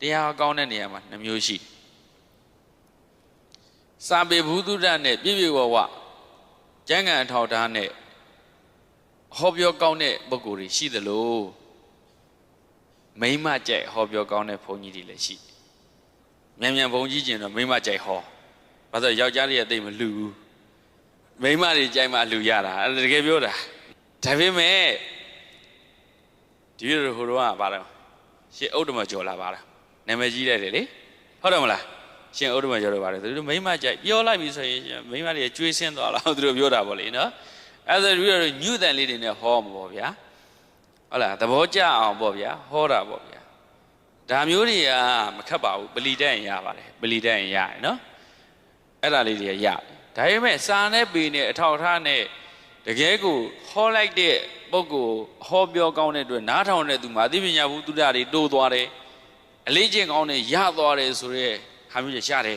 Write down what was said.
တရားကောင်းတဲ့နေရာမှာနှမျိုးရှိတယ်စာပေဘုဒ္ဓနဲ့ပြည့်ပြည့်ဝဝကျမ်းဂန်အထောက်ထားနဲ့ဟောပြောကောင်းတဲ့ပုဂ္ဂိုလ်တွေရှိသလိုမိမ့်မကြိုက်ဟောပြောကောင်းတဲ့ဘုန်းကြီးတွေလည်းရှိတယ်မြန်မြန်ဘုန်းကြီးကျင်တော့မိမ့်မကြိုက်ဟောဘာလို့လဲယောက်ျားတွေကတိတ်မလူဘူးမိန်းမတွေကြိုက်မှလူရတာအဲ့ဒါတကယ်ပြောတာဒါပေမဲ့ဒီလိုဟိုတော့ကဘာလဲရှေ့ဥဒ္ဓမကျော်လာပါလား နာမည်ကြီးလိုက်တယ်လေဟုတ်တယ်မလားရှင်ဥဒ္ဓမကျော်တော့ပါတယ်သူတို့မိန်းမကြိုက်ပြောလိုက်ပြီဆိုရင်မိန်းမတွေကျွေးဆင်းသွားလားသူတို့ပြောတာပေါ့လေနော်အဲ့ဒါပြီးတော့ညုတန်လေးတွေနဲ့ဟောမှာပေါ့ဗျာဟုတ်လားသဘောကျအောင်ပေါ့ဗျာဟောတာပေါ့ဗျာဒါမျိုးတွေကမခက်ပါဘူးပလီတက်ရင်ရပါတယ်ပလီတက်ရင်ရတယ်နော်အဲ့ဒါလေးတွေရတယ်ဒါပေမဲ့စာနဲ့ပေနဲ့အထောက်အထားနဲ့တကယ်ကိုဟောလိုက်တဲ့ပုဂ္ဂိုလ်ဟောပြောကောင်းတဲ့အတွက်နားထောင်တဲ့သူမှာအသိပညာဘူးသူတ္တတွေတိုးသွားတယ် အလေးကျင့်ကောင်းတဲ့ရသွားတယ်ဆိုရဲဟာမျိုးကြီးရှားတယ်